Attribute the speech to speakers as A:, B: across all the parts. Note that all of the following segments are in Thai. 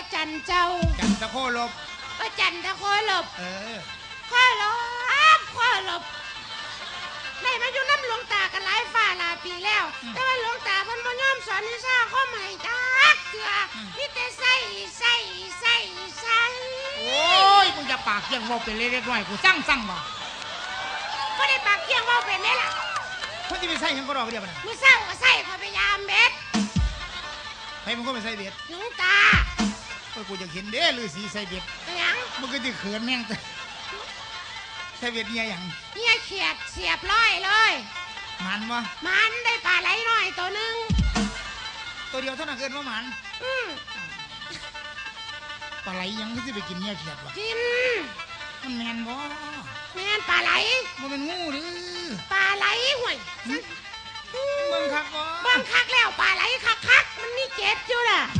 A: ระจันทร์เจ้า
B: จันตะโคลบ
A: พระจันทร์ตะโคหลบ
B: เออ
A: โคหลบโคหลบได้มาอยู่น้ำหลวงตากันหลายฝ่าหลายปีแล้ว แต่ว่าหลวงตาเพิ่นบ่ยอมสอนวิชาข้อใหม่จักเถื่ออมีแต่ใส่ใส่ใส่ใส่
C: โอ้ยมึงจะปากเกี่ยงเว่าเป็นเล็กๆน้อยกูสั่งสั่งบ่
A: บ่ได้ปากเคียงเว้าเป็นเด้ล่ะ
B: เพิ่นสิไปใส่หยังก็ดอกเดียวมัน
A: มื้อเช้าก็ใส่พยายามเบ็ด
B: ให้มันก็ไปใส่เบ็ด
A: หลวงตา
B: โอ้ยกูอยากเห็นเด้ฤาษีใส่เบ็ด
A: เป็นหยัง
B: มันก็สิเขินแม่งแต่ใส่เบ็ดเนี่ยหยัง
A: เฮียเขียดเสียบร้อยเลย
B: มันบ่
A: มันได้ปลาไหลน้อยตัวหนึง
B: ตัวเดียวเท่านั้นเกินว่ามัน
A: อืม
B: ปลาไหลหยังคือสิไปกินเนี่ยเขียดวะ
A: กิน
B: มันแม่นบ่
A: แม่นปลาไหล
B: บ่เป็นงูหรือ
A: ปลาไหลห่วย
B: เบิ่งคักบ่
A: บังคักแล้วปลาไหลคักคักๆมันนี่เจ็บอยู่น่ะเฮ้ยสร้างสี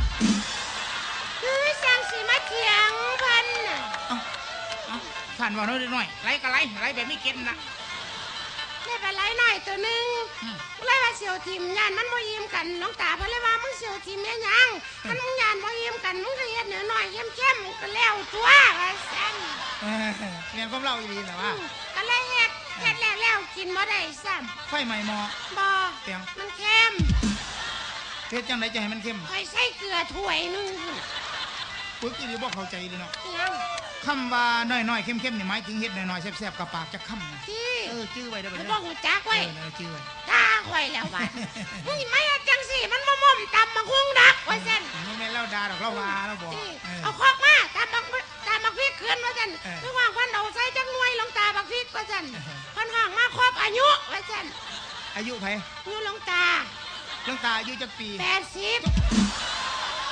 A: มาเถียงเพันน่ะ
B: เอ้า
C: ขันว่าน้อยๆน้อยไหลก็ไหลไหลแบบไม่เก็ตนะ
A: ได้ปลาไหลน้อยตัวหนึง
C: อืม
A: เลยว่าเสียวทิมยานมันบ่ยิ้มกันน้องตาเพิ่นเลยว่ามึงเสียวทิมแม่หยังคันมึงยานบ่ยิ้มกันมึงก็เฮ็ดน้อยๆเข้มๆก็แล้วตัวว่าซั่น
B: เออเรียนความเล่าอีหลีน่ะว่า
A: ก็เลยเฮ็ดเฮ็ดแล้วแล้วกินบ่ได้ซ้ำ
B: ไฟไหม้หม้อ
A: บ่
B: เตียง
A: มันเค็ม
B: เฮ็ดจังไดจะให้มันเข้ม
A: คอยใส่เกลือถ้วยหนึง
B: ปึกอีหลีบ่เข้าใจเลยเนาะ
A: เอียง
B: คำว่าน้อยๆเข้มๆนี่หมายถึงเฮ็ดน้อยๆแซ่บๆกับปากจะค่ำนะ
A: ที่
B: เออจื้อไว้เด้อบัด
A: มัน
B: นี้
A: บ่หูจัก
B: เอ
A: ไว้
B: อนั่นล่ะจื้อไว้
A: ด่าข่อยแล้วว่ามึงไม่เอาจังสิมันบ่ม่อมตำบักฮุงดักว่าซั่น
B: บ่แม่นเล่าด่าดอกเล่าว่าเราบอก
A: ที่
B: เออ
A: เอาคอกมาตำบักตำบักพริกขึ้นว่าซั่น
B: เออ
A: ระหว่างเพิ่นเอาใส่จักหน่วยหลวงตาบักพริกว่าซั่น
B: เออ
A: เพิ่นห้องมาครบอายุว่าซั่น
B: อายุไผ
A: อยู่หลวงตา
B: หลวงตาอายุจักปี
A: 80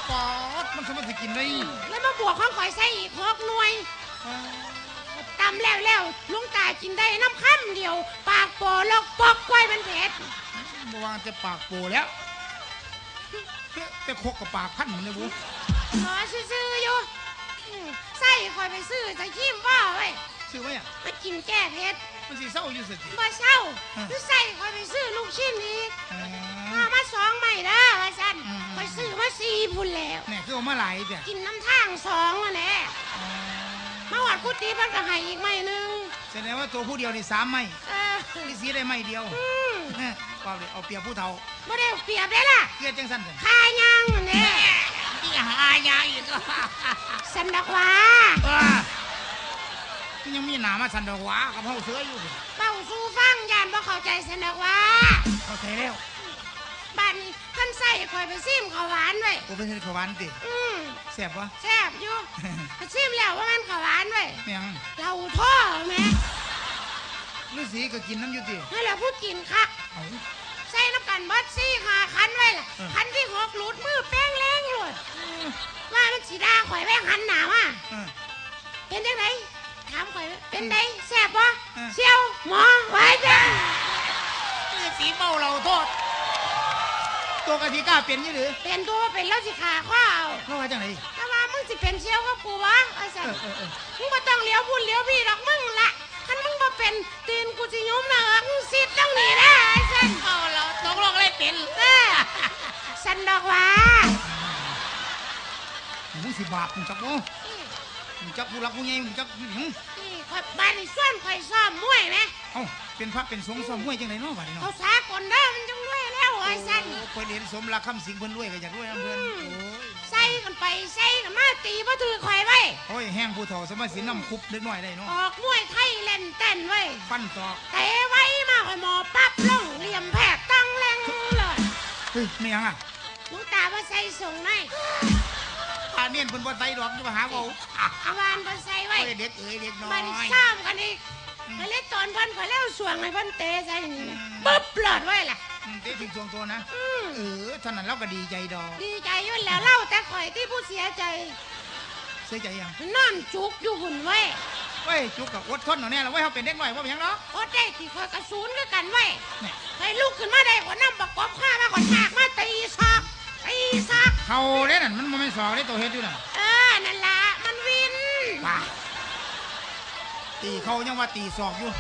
B: ปอดมันสามารถสิกินได้
A: แล้วมาบวกของข่อยใส่อีกหกหน่วย
B: เออ
A: ตำแล้วแล้วหลวงตากินได้น้ำค่ำเดียว ปากโปลกปอกกล้วยมันเผ็ด
B: บ่วางจะปากโปแล้วแต่คกกับปากพันมันเลยบุ
A: ขอซื้อๆอยู่อืมใส่คอยไปซื้อจะขีมว่าไว้ย
B: ซื้อไว้อะ
A: มากินแก้เผ็ด
B: มันสิเศร้าอยู่สิ
A: บ่เช่า
B: อืม
A: คือใส่คอยไปซื้อลูกชิ้นอีก
B: เอ
A: มา
B: อ
A: มาสองใหม่เด้อว่าซั่น
B: อืม
A: คอยซื้อมาสี่พุ่นแล้ว
B: เนี่ยคือเอามาหลายเด้อ
A: กินน้ำทางสองอะแหละ
B: อ๋อ
A: มาหวัดกุฏิเพิ่นก็ให้อีกใหม่หนึง
B: แสดงว่าตัวผู้เดียวนี่สามไม้
A: เออ
B: นี่สีได้ไม้เดียว
A: อืม
B: เออเอาเลยเอาเปรียบผู้เฒ่า
A: บ่ได้เปรียบได้ล่ะ
B: เกลียดจังสั่นเถอะ
A: คายังแน่
C: ที่หายาอีก
A: สันดอกหว่า
C: เออ
B: มันยังมีหนามาสันดอกหวากับเฮาเสืออยู่พุ่น
A: เป้าสู้ฟังยานบ่เข้าใจสันดอกหว่า
B: เข้าใจแล้ว
A: บ้านนี้ท่านใส่คอยไปซิมข้าวหวานไว้
B: โอ้เป็นเฮ็ดข้าวหวานติ
A: อืม
B: แซ่บวะ
A: แซ่บอยู่ ไปซิมแล้วว่ามันข้าวหวานไว้
B: แม่ง
A: เราท่อแหม่
B: ฤาษีก็กินน้ำอยู่ติ
A: ให้เราพูดกินคัก
B: เอา
A: ใส่น้ำกันเบัดซี่หาคันไว้ล่ะ
B: เออ
A: คันที่หกหลุดมือแป้งแรงหลุดว่ามันสีดาข่อยแป้งหันหนาว่า
B: เออ
A: เป็นจังไง ถามข่อยว่าเป็นไงแซ่บปะ
B: เออ
A: เซียวหมอไว้จ้ะ
C: คือสีเมาเราโทษ
B: ตัวกะทิกล้าเป็นอยู่หรือ
A: เป็นตัวว่าเป็นแล้วสิขาข้อเอา
B: เพราะว่าจังได
A: แต่ว่ามึงสิเป็นเซียวกับกูวะไอ้สั
B: เอ
A: ส
B: อเออเออ
A: มึงบ่ต้องเลี้ยวพูดเลี้ยวพี่ดอกมึงละคันมึงบ่เป็นตีนกูสิยุ้มนะเอิกมึงสิต้องหนีนะไอ้สัน
C: เมาเราตกลงเลยเป็น
A: เออสันดอกหว่า
B: มึงสิบาปมึงจักบ่มึง จักผู้รักผู้ใหญ่มึงจักหยัง
A: นี่ข่อยบ้านนี่ส่วนข่อยซ้อมมวยไหม
B: เอ้าเป็นพระเป็นสงฆ์ซ้อมมวยจังไดเนาะบัดนี้
A: เขา
B: เนาะ
A: สากลเด้อมันจังรวยแล้วไอ้สัน
B: โอ้เพิ่นเห็นสมรักคำสิงเพิ่นรวยก็อยากรวยนํเพิ่น
A: อืม
B: โอ้ย
A: ใส่กันไปใส่กันมาตีบ่ถือข่อยไว้
B: โอ้ยแห้งผู้เฒ่าสมัยสินำคุบเล็กน้อยได้เนาะ
A: ออกมวยไทยเล่นเต้นไว้
B: ฟันตอก
A: เตะไว้มาข่อยหมอปั๊บลงเหลี่ยมแผกตั้งแรงเลย
B: เฮ้ยไม่หยังอะ
A: หลูกตาบ่ใส่ส่งใน
B: พาเนียนเพิ่นบ่ไตดอกจะมาหาเว้า
A: อาวานบ่ใส่ไว้
B: โอ้ยเด็กเอ้ยเด็กน้อ
A: มัน
B: ย
A: ซ้ำกันอีกก็เลยตอนเพิ่นข่อยแล้วสวงให้เพิ่นเตะใส่นี่นะปึ๊บหลอดไว้ล่ะ
B: อืมเตะถึงทวงตัวนะ
A: อืม
B: เออเท่านั้นเราก็ดีใจดอก
A: ดีใจอยู่แล้วเล่าแต่ข่อยที่ผู้เสียใจ
B: เสียใจยัง
A: นอนจุกอยู่หุ่นไว้
B: เว้ยจุกกับอดทนเอาแน่ละเว้ยเฮาเป็นเด็กน้อยบ่เป็นหยังเนาะ
A: โอดได้ที่ข่อยกระสูนก็กันไว้
B: นี่
A: ให้ลุกขึ้นมาได้ข่อยนั่งประกอบข้ามาข่อยฉากมาตีซอกตีซอก
B: เขาเด้นั่นมันบ่แม่นสอก เด้ตัวเฮ็ดอยู่นั่น
A: เออนั่นล่ะมันวิน
B: ว่าตีเขายังว่าตีศอกอยู่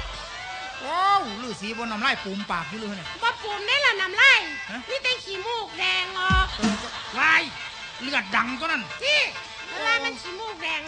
B: ว้าวฤาษีบนน้ำลายปูมปากอยู่เลยเนี่ย
A: บ่ปุ่มได้ละน้ำลาย
B: ฮะ
A: มีแต่ขี้มูกแดงออก
B: เออก็ลายเลือดดังตัวนั้น
A: ที่มันว่ามันขี้มูกแดง